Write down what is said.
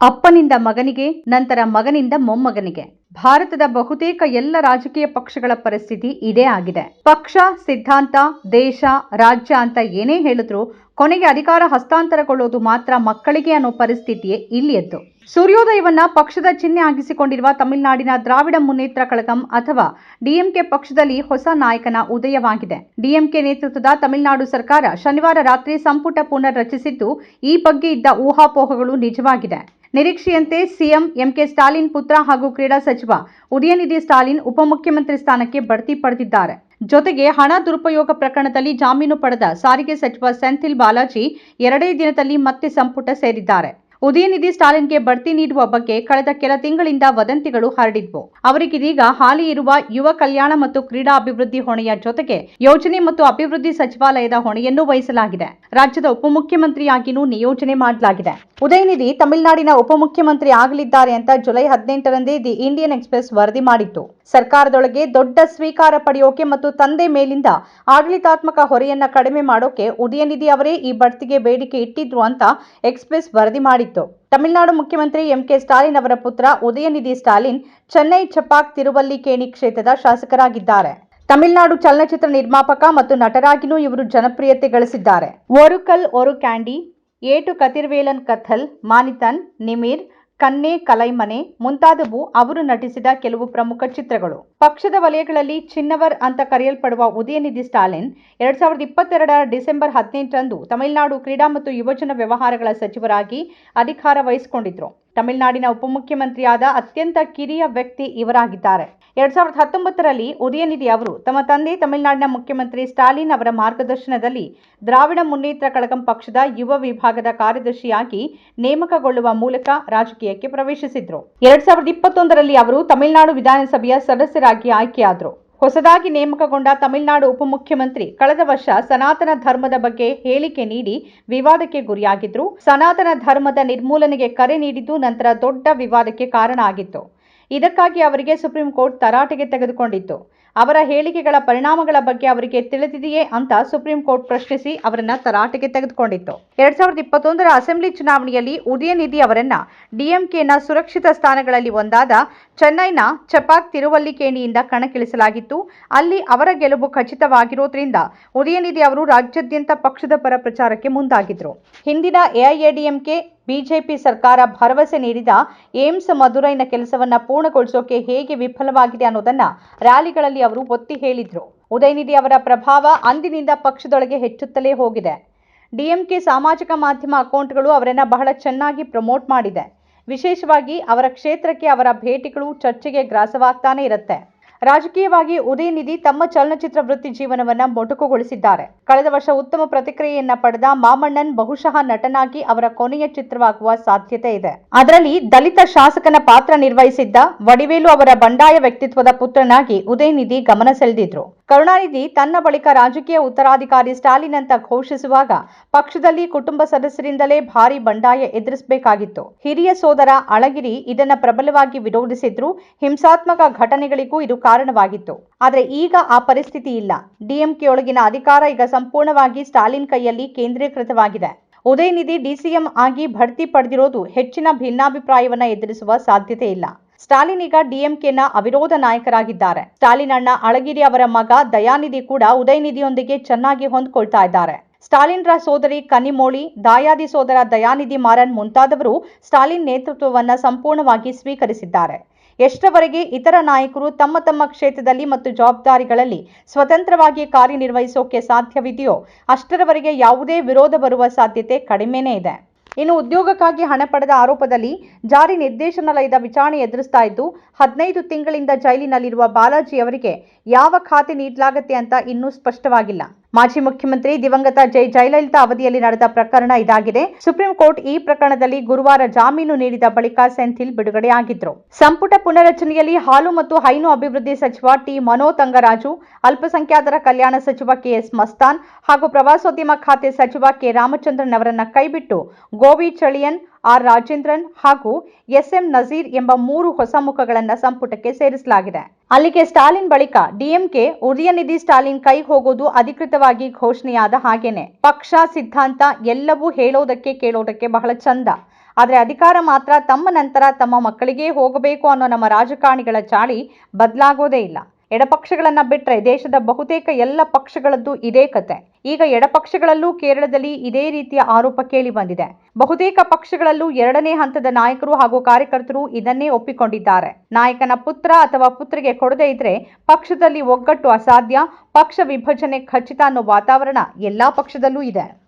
ಅಪ್ಪನಿಂದ ಮಗನಿಗೆ, ನಂತರ ಮಗನಿಂದ ಮೊಮ್ಮಗನಿಗೆ. ಭಾರತದ ಬಹುತೇಕ ಎಲ್ಲ ರಾಜಕೀಯ ಪಕ್ಷಗಳ ಪರಿಸ್ಥಿತಿ ಇದೇ ಆಗಿದೆ. ಪಕ್ಷ, ಸಿದ್ಧಾಂತ, ದೇಶ, ರಾಜ್ಯ ಅಂತ ಏನೇ ಹೇಳಿದ್ರು ಕೊನೆಗೆ ಅಧಿಕಾರ ಹಸ್ತಾಂತರಗೊಳ್ಳೋದು ಮಾತ್ರ ಮಕ್ಕಳಿಗೆ ಅನ್ನೋ ಪರಿಸ್ಥಿತಿಯೇ ಇಲ್ಲಿಯದ್ದು. ಸೂರ್ಯೋದಯವನ್ನ ಪಕ್ಷದ ಚಿಹ್ನೆ ಆಗಿಸಿಕೊಂಡಿರುವ ತಮಿಳುನಾಡಿನ ದ್ರಾವಿಡ ಮುನ್ನೇತ್ರ ಕಳಗಂ ಅಥವಾ ಡಿಎಂಕೆ ಪಕ್ಷದಲ್ಲಿ ಹೊಸ ನಾಯಕನ ಉದಯವಾಗಿದೆ. ಡಿಎಂಕೆ ನೇತೃತ್ವದ ತಮಿಳುನಾಡು ಸರ್ಕಾರ ಶನಿವಾರ ರಾತ್ರಿ ಸಂಪುಟ ಪುನರ್ ರಚಿಸಿದ್ದು ಈ ಬಗ್ಗೆ ಇದ್ದ ಊಹಾಪೋಹಗಳು ನಿಜವಾಗಿದೆ. ನಿರೀಕ್ಷೆಯಂತೆ ಸಿಎಂ, ಎಂಕೆ ಸ್ಟಾಲಿನ್ ಪುತ್ರ ಹಾಗೂ ಕ್ರೀಡಾ ಸಚಿವ ಉದಯನಿಧಿ ಸ್ಟಾಲಿನ್ ಉಪಮುಖ್ಯಮಂತ್ರಿ ಸ್ಥಾನಕ್ಕೆ ಬಡ್ತಿ ಪಡೆದಿದ್ದಾರೆ. ಜೊತೆಗೆ ಹಣ ದುರುಪಯೋಗ ಪ್ರಕರಣದಲ್ಲಿ ಜಾಮೀನು ಪಡೆದ ಸಾರಿಗೆ ಸಚಿವ ಸೆಂಥಿಲ್ ಬಾಲಾಜಿ ಎರಡೇ ದಿನದಲ್ಲಿ ಮತ್ತೆ ಸಂಪುಟ ಸೇರಿದ್ದಾರೆ. ಉದಯನಿಧಿ ಸ್ಟಾಲಿನ್ಗೆ ಬಡ್ತಿ ನೀಡುವ ಬಗ್ಗೆ ಕಳೆದ ಕೆಲ ತಿಂಗಳಿಂದ ವದಂತಿಗಳು ಹರಡಿದ್ವು. ಅವರಿಗಿದೀಗ ಹಾಲಿ ಇರುವ ಯುವ ಕಲ್ಯಾಣ ಮತ್ತು ಕ್ರೀಡಾ ಅಭಿವೃದ್ಧಿ ಹೊಣೆಯ ಜೊತೆಗೆ ಯೋಜನೆ ಮತ್ತು ಅಭಿವೃದ್ಧಿ ಸಚಿವಾಲಯದ ಹೊಣೆಯನ್ನು ವಹಿಸಲಾಗಿದೆ. ರಾಜ್ಯದ ಉಪಮುಖ್ಯಮಂತ್ರಿಯಾಗಿಯೂ ನಿಯೋಜನೆ ಮಾಡಲಾಗಿದೆ. ಉದಯನಿಧಿ ತಮಿಳುನಾಡಿನ ಉಪಮುಖ್ಯಮಂತ್ರಿ ಆಗಲಿದ್ದಾರೆ ಅಂತ ಜುಲೈ ಹದಿನೆಂಟರಂದೇ ದಿ ಇಂಡಿಯನ್ ಎಕ್ಸ್ಪ್ರೆಸ್ ವರದಿ ಮಾಡಿತ್ತು. ಸರ್ಕಾರದೊಳಗೆ ದೊಡ್ಡ ಸ್ವೀಕಾರ ಪಡೆಯೋಕೆ ಮತ್ತು ತಂದೆ ಮೇಲಿಂದ ಆಡಳಿತಾತ್ಮಕ ಹೊರೆಯನ್ನ ಕಡಿಮೆ ಮಾಡೋಕೆ ಉದಯನಿಧಿ ಅವರೇ ಈ ಬಡ್ತಿಗೆ ಬೇಡಿಕೆ ಇಟ್ಟಿದ್ರು ಅಂತ ಎಕ್ಸ್ಪ್ರೆಸ್ ವರದಿ ಮಾಡಿತ್ತು ತಮಿಳುನಾಡು ಮುಖ್ಯಮಂತ್ರಿ ಎಂಕೆ ಸ್ಟಾಲಿನ್ ಅವರ ಪುತ್ರ ಉದಯನಿಧಿ ಸ್ಟಾಲಿನ್ ಚೆನ್ನೈ ಚಪಾಕ್ ತಿರುವಲ್ಲಿಕೇಣಿ ಕ್ಷೇತ್ರದ ಶಾಸಕರಾಗಿದ್ದಾರೆ. ತಮಿಳುನಾಡು ಚಲನಚಿತ್ರ ನಿರ್ಮಾಪಕ ಮತ್ತು ನಟರಾಗಿನೂ ಇವರು ಜನಪ್ರಿಯತೆ ಗಳಿಸಿದ್ದಾರೆ. ಒರುಕಲ್ ಒರು ಕ್ಯಾಂಡಿ ಏಟು ಕತಿರ್ವೇಲನ್ ಕಥಲ್, ಮಾನಿತನ್, ನಿಮಿರ್ ಕನ್ನೆ ಕಲೈಮನೆ ಮುಂತಾದವು ಅವರು ನಟಿಸಿದ ಕೆಲವು ಪ್ರಮುಖ ಚಿತ್ರಗಳು. ಪಕ್ಷದ ವಲಯಗಳಲ್ಲಿ ಚಿನ್ನವರ್ ಅಂತ ಕರೆಯಲ್ಪಡುವ ಉದಯನಿಧಿ ಸ್ಟಾಲಿನ್ ಎರಡ್ ಸಾವಿರದ ಇಪ್ಪತ್ತೆರಡರ ಡಿಸೆಂಬರ್ ಹದಿನೆಂಟರಂದು ತಮಿಳುನಾಡು ಕ್ರೀಡಾ ಮತ್ತು ಯುವಜನ ವ್ಯವಹಾರಗಳ ಸಚಿವರಾಗಿ ಅಧಿಕಾರ ವಹಿಸಿಕೊಂಡಿದ್ರು. ತಮಿಳುನಾಡಿನ ಉಪಮುಖ್ಯಮಂತ್ರಿಯಾದ ಅತ್ಯಂತ ಕಿರಿಯ ವ್ಯಕ್ತಿ ಇವರಾಗಿದ್ದಾರೆ. ಎರಡ್ ಸಾವಿರದ ಹತ್ತೊಂಬತ್ತರಲ್ಲಿ ಉದಯನಿಧಿ ಅವರು ತಮ್ಮ ತಂದೆ ತಮಿಳುನಾಡಿನ ಮುಖ್ಯಮಂತ್ರಿ ಸ್ಟಾಲಿನ್ ಅವರ ಮಾರ್ಗದರ್ಶನದಲ್ಲಿ ದ್ರಾವಿಡ ಮುನ್ನೇತ್ರ ಕಳಗಂ ಪಕ್ಷದ ಯುವ ವಿಭಾಗದ ಕಾರ್ಯದರ್ಶಿಯಾಗಿ ನೇಮಕಗೊಳ್ಳುವ ಮೂಲಕ ರಾಜಕೀಯಕ್ಕೆ ಪ್ರವೇಶಿಸಿದ್ರು. ಎರಡ್ ಸಾವಿರದ ಇಪ್ಪತ್ತೊಂದರಲ್ಲಿ ಅವರು ತಮಿಳುನಾಡು ವಿಧಾನಸಭೆಯ ಸದಸ್ಯರಾಗಿ ಆಯ್ಕೆಯಾದರು. ಹೊಸದಾಗಿ ನೇಮಕಗೊಂಡ ತಮಿಳುನಾಡು ಉಪಮುಖ್ಯಮಂತ್ರಿ ಕಳೆದ ವರ್ಷ ಸನಾತನ ಧರ್ಮದ ಬಗ್ಗೆ ಹೇಳಿಕೆ ನೀಡಿ ವಿವಾದಕ್ಕೆ ಗುರಿಯಾಗಿದ್ರು. ಸನಾತನ ಧರ್ಮದ ನಿರ್ಮೂಲನೆಗೆ ಕರೆ ನೀಡಿದ್ದು ನಂತರ ದೊಡ್ಡ ವಿವಾದಕ್ಕೆ ಕಾರಣ ಆಗಿತ್ತು. ಇದಕ್ಕಾಗಿ ಅವರಿಗೆ ಸುಪ್ರೀಂ ಕೋರ್ಟ್ ತರಾಟೆಗೆ ತೆಗೆದುಕೊಂಡಿತ್ತು. ಅವರ ಹೇಳಿಕೆಗಳ ಪರಿಣಾಮಗಳ ಬಗ್ಗೆ ಅವರಿಗೆ ತಿಳಿದಿದೆಯೇ ಅಂತ ಸುಪ್ರೀಂ ಕೋರ್ಟ್ ಪ್ರಶ್ನಿಸಿ ಅವರನ್ನ ತರಾಟೆಗೆ ತೆಗೆದುಕೊಂಡಿತ್ತು. ಎರಡ್ ಸಾವಿರದ ಇಪ್ಪತ್ತೊಂದರ ಅಸೆಂಬ್ಲಿ ಚುನಾವಣೆಯಲ್ಲಿ ಉದಯನಿಧಿ ಅವರನ್ನ ಡಿಎಂಕೆನ ಸುರಕ್ಷಿತ ಸ್ಥಾನಗಳಲ್ಲಿ ಒಂದಾದ ಚೆನ್ನೈನ ಚಪಾಕ್ ತಿರುವಲ್ಲಿಕೇಣಿಯಿಂದ ಕಣಕ್ಕಿಳಿಸಲಾಗಿತ್ತು. ಅಲ್ಲಿ ಅವರ ಗೆಲುವು ಖಚಿತವಾಗಿರೋದ್ರಿಂದ ಉದಯನಿಧಿ ಅವರು ರಾಜ್ಯಾದ್ಯಂತ ಪಕ್ಷದ ಪರ ಪ್ರಚಾರಕ್ಕೆ ಮುಂದಾಗಿದ್ರು. ಹಿಂದಿನ ಎಐಎಡಿಎಂಕೆ ಬಿಜೆಪಿ ಸರ್ಕಾರ ಭರವಸೆ ನೀಡಿದ ಏಮ್ಸ್ ಮಧುರೈನ ಕೆಲಸವನ್ನ ಪೂರ್ಣಗೊಳಿಸೋಕೆ ಹೇಗೆ ವಿಫಲವಾಗಿದೆ ಅನ್ನೋದನ್ನ ರ್ಯಾಲಿಗಳಲ್ಲಿ ಅವರು ಒತ್ತಿ ಹೇಳಿದ್ರು. ಉದಯನಿಧಿ ಅವರ ಪ್ರಭಾವ ಅಂದಿನಿಂದ ಪಕ್ಷದೊಳಗೆ ಹೆಚ್ಚುತ್ತಲೇ ಹೋಗಿದೆ. ಡಿಎಂಕೆ ಸಾಮಾಜಿಕ ಮಾಧ್ಯಮ ಅಕೌಂಟ್ಗಳು ಅವರನ್ನ ಬಹಳ ಚೆನ್ನಾಗಿ ಪ್ರಮೋಟ್ ಮಾಡಿದೆ. ವಿಶೇಷವಾಗಿ ಅವರ ಕ್ಷೇತ್ರಕ್ಕೆ ಅವರ ಭೇಟಿಗಳು ಚರ್ಚೆಗೆ ಗ್ರಾಸವಾಗ್ತಾನೆ ಇರುತ್ತೆ. ರಾಜಕೀಯವಾಗಿ ಉದಯನಿಧಿ ತಮ್ಮ ಚಲನಚಿತ್ರ ವೃತ್ತಿ ಜೀವನವನ್ನ ಮೊಟಕುಗೊಳಿಸಿದ್ದಾರೆ. ಕಳೆದ ವರ್ಷ ಉತ್ತಮ ಪ್ರತಿಕ್ರಿಯೆಯನ್ನ ಪಡೆದ ಮಾಮಣ್ಣನ್ ಬಹುಶಃ ನಟನಾಗಿ ಅವರ ಕೊನೆಯ ಚಿತ್ರವಾಗುವ ಸಾಧ್ಯತೆ ಇದೆ. ಅದರಲ್ಲಿ ದಲಿತ ಶಾಸಕನ ಪಾತ್ರ ನಿರ್ವಹಿಸಿದ್ದ ವಡಿವೇಲು ಅವರ ಬಂಡಾಯ ವ್ಯಕ್ತಿತ್ವದ ಪುತ್ರನಾಗಿ ಉದಯನಿಧಿ ಗಮನ ಸೆಳೆದಿದ್ರು. ಕರುಣಾನಿಧಿ ತನ್ನ ಬಳಿಕ ರಾಜಕೀಯ ಉತ್ತರಾಧಿಕಾರಿ ಸ್ಟಾಲಿನ್ ಅಂತ ಘೋಷಿಸುವಾಗ ಪಕ್ಷದಲ್ಲಿ ಕುಟುಂಬ ಸದಸ್ಯರಿಂದಲೇ ಭಾರಿ ಬಂಡಾಯ ಎದುರಿಸಬೇಕಾಗಿತ್ತು. ಹಿರಿಯ ಸೋದರ ಅಳಗಿರಿ ಇದನ್ನ ಪ್ರಬಲವಾಗಿ ವಿರೋಧಿಸಿದ್ರು. ಹಿಂಸಾತ್ಮಕ ಘಟನೆಗಳಿಗೂ ಇದು ಕಾರಣವಾಗಿತ್ತು. ಆದರೆ ಈಗ ಆ ಪರಿಸ್ಥಿತಿ ಇಲ್ಲ. ಡಿಎಂಕೆಯೊಳಗಿನ ಅಧಿಕಾರ ಈಗ ಸಂಪೂರ್ಣವಾಗಿ ಸ್ಟಾಲಿನ್ ಕೈಯಲ್ಲಿ ಕೇಂದ್ರೀಕೃತವಾಗಿದೆ. ಉದಯನಿಧಿ ಡಿಸಿಎಂ ಆಗಿ ಬಡ್ತಿ ಪಡೆದಿರೋದು ಹೆಚ್ಚಿನ ಭಿನ್ನಾಭಿಪ್ರಾಯವನ್ನ ಎದುರಿಸುವ ಸಾಧ್ಯತೆ ಇಲ್ಲ. ಸ್ಟಾಲಿನ್ ಈಗ ಡಿಎಂಕೆನ ಅವಿರೋಧ ನಾಯಕರಾಗಿದ್ದಾರೆ. ಸ್ಟಾಲಿನ್ ಅಣ್ಣ ಅಳಗಿರಿ ಅವರ ಮಗ ದಯಾನಿಧಿ ಕೂಡ ಉದಯನಿಧಿಯೊಂದಿಗೆ ಚೆನ್ನಾಗಿ ಹೊಂದ್ಕೊಳ್ತಾ ಇದ್ದಾರೆ. ಸ್ಟಾಲಿನ್ರ ಸೋದರಿ ಕನಿಮೋಳಿ ದಾಯಾದಿ ಸೋದರ ದಯಾನಿಧಿ ಮಾರನ್ ಮುಂತಾದವರು ಸ್ಟಾಲಿನ್ ನೇತೃತ್ವವನ್ನು ಸಂಪೂರ್ಣವಾಗಿ ಸ್ವೀಕರಿಸಿದ್ದಾರೆ. ಎಷ್ಟರವರೆಗೆ ಇತರ ನಾಯಕರು ತಮ್ಮ ತಮ್ಮ ಕ್ಷೇತ್ರದಲ್ಲಿ ಮತ್ತು ಜವಾಬ್ದಾರಿಗಳಲ್ಲಿ ಸ್ವತಂತ್ರವಾಗಿ ಕಾರ್ಯನಿರ್ವಹಿಸೋಕೆ ಸಾಧ್ಯವಿದೆಯೋ, ಅಷ್ಟರವರೆಗೆ ಯಾವುದೇ ವಿರೋಧ ಬರುವ ಸಾಧ್ಯತೆ ಕಡಿಮೆನೇ ಇದೆ. ಇನ್ನು ಉದ್ಯೋಗಕ್ಕಾಗಿ ಹಣ ಪಡೆದ ಆರೋಪದಲ್ಲಿ ಜಾರಿ ನಿರ್ದೇಶನಾಲಯದ ವಿಚಾರಣೆ ಎದುರಿಸ್ತಾ ಇದ್ದು, ಹದಿನೈದು ತಿಂಗಳಿಂದ ಜೈಲಿನಲ್ಲಿರುವ ಬಾಲಾಜಿ ಅವರಿಗೆ ಯಾವ ಖಾತೆ ನೀಡಲಾಗುತ್ತೆ ಅಂತ ಇನ್ನೂ ಸ್ಪಷ್ಟವಾಗಿಲ್ಲ. ಮಾಜಿ ಮುಖ್ಯಮಂತ್ರಿ ದಿವಂಗತ ಜೈ ಜಯಲಲಿತಾ ಅವಧಿಯಲ್ಲಿ ನಡೆದ ಪ್ರಕರಣ ಇದಾಗಿದೆ. ಸುಪ್ರೀಂ ಕೋರ್ಟ್ ಈ ಪ್ರಕರಣದಲ್ಲಿ ಗುರುವಾರ ಜಾಮೀನು ನೀಡಿದ ಬಳಿಕ ಸೆಂಥಿಲ್ ಬಿಡುಗಡೆಯಾಗಿದ್ರು. ಸಂಪುಟ ಪುನರಚನೆಯಲ್ಲಿ ಹಾಲು ಮತ್ತು ಹೈನು ಅಭಿವೃದ್ಧಿ ಸಚಿವ ಟಿ ಮನೋ ತಂಗರಾಜು, ಅಲ್ಪಸಂಖ್ಯಾತರ ಕಲ್ಯಾಣ ಸಚಿವ ಕೆಎಸ್ ಮಸ್ತಾನ್ ಹಾಗೂ ಪ್ರವಾಸೋದ್ಯಮ ಖಾತೆ ಸಚಿವ ಕೆ ರಾಮಚಂದ್ರನ್ ಅವರನ್ನ ಕೈಬಿಟ್ಟು ಗೋವಿ ಚಳಿಯನ್ ಆರ್ ರಾಜೇಂದ್ರನ್ ಹಾಗೂ ಎಸ್ಎಂ ನಜೀರ್ ಎಂಬ ಮೂರು ಹೊಸ ಮುಖಗಳನ್ನ ಸಂಪುಟಕ್ಕೆ ಸೇರಿಸಲಾಗಿದೆ. ಅಲ್ಲಿಗೆ ಸ್ಟಾಲಿನ್ ಬಳಿಕ ಡಿಎಂಕೆ ಉದಯನಿಧಿ ಸ್ಟಾಲಿನ್ ಕೈ ಹೋಗೋದು ಅಧಿಕೃತವಾಗಿ ಘೋಷಣೆಯಾದ ಹಾಗೇನೆ. ಪಕ್ಷ, ಸಿದ್ಧಾಂತ ಎಲ್ಲವೂ ಹೇಳೋದಕ್ಕೆ ಕೇಳೋದಕ್ಕೆ ಬಹಳ ಚಂದ. ಆದರೆ ಅಧಿಕಾರ ಮಾತ್ರ ತಮ್ಮ ನಂತರ ತಮ್ಮ ಮಕ್ಕಳಿಗೇ ಹೋಗಬೇಕು ಅನ್ನೋ ನಮ್ಮ ರಾಜಕಾರಣಿಗಳ ಚಾಳಿ ಬದಲಾಗೋದೇ ಇಲ್ಲ. ಎಡಪಕ್ಷಗಳನ್ನ ಬಿಟ್ರೆ ದೇಶದ ಬಹುತೇಕ ಎಲ್ಲ ಪಕ್ಷಗಳದ್ದು ಇದೇ ಕತೆ. ಈಗ ಎಡಪಕ್ಷಗಳಲ್ಲೂ ಕೇರಳದಲ್ಲಿ ಇದೇ ರೀತಿಯ ಆರೋಪ ಕೇಳಿ ಬಂದಿದೆ. ಬಹುತೇಕ ಪಕ್ಷಗಳಲ್ಲೂ ಎರಡನೇ ಹಂತದ ನಾಯಕರು ಹಾಗೂ ಕಾರ್ಯಕರ್ತರು ಇದನ್ನೇ ಒಪ್ಪಿಕೊಂಡಿದ್ದಾರೆ. ನಾಯಕನ ಪುತ್ರ ಅಥವಾ ಪುತ್ರಿಗೆ ಕೊಡದೇ ಇದ್ರೆ ಪಕ್ಷದಲ್ಲಿ ಒಗ್ಗಟ್ಟು ಅಸಾಧ್ಯ, ಪಕ್ಷ ವಿಭಜನೆ ಖಚಿತ ಅನ್ನೋ ವಾತಾವರಣ ಎಲ್ಲಾ ಪಕ್ಷದಲ್ಲೂ ಇದೆ.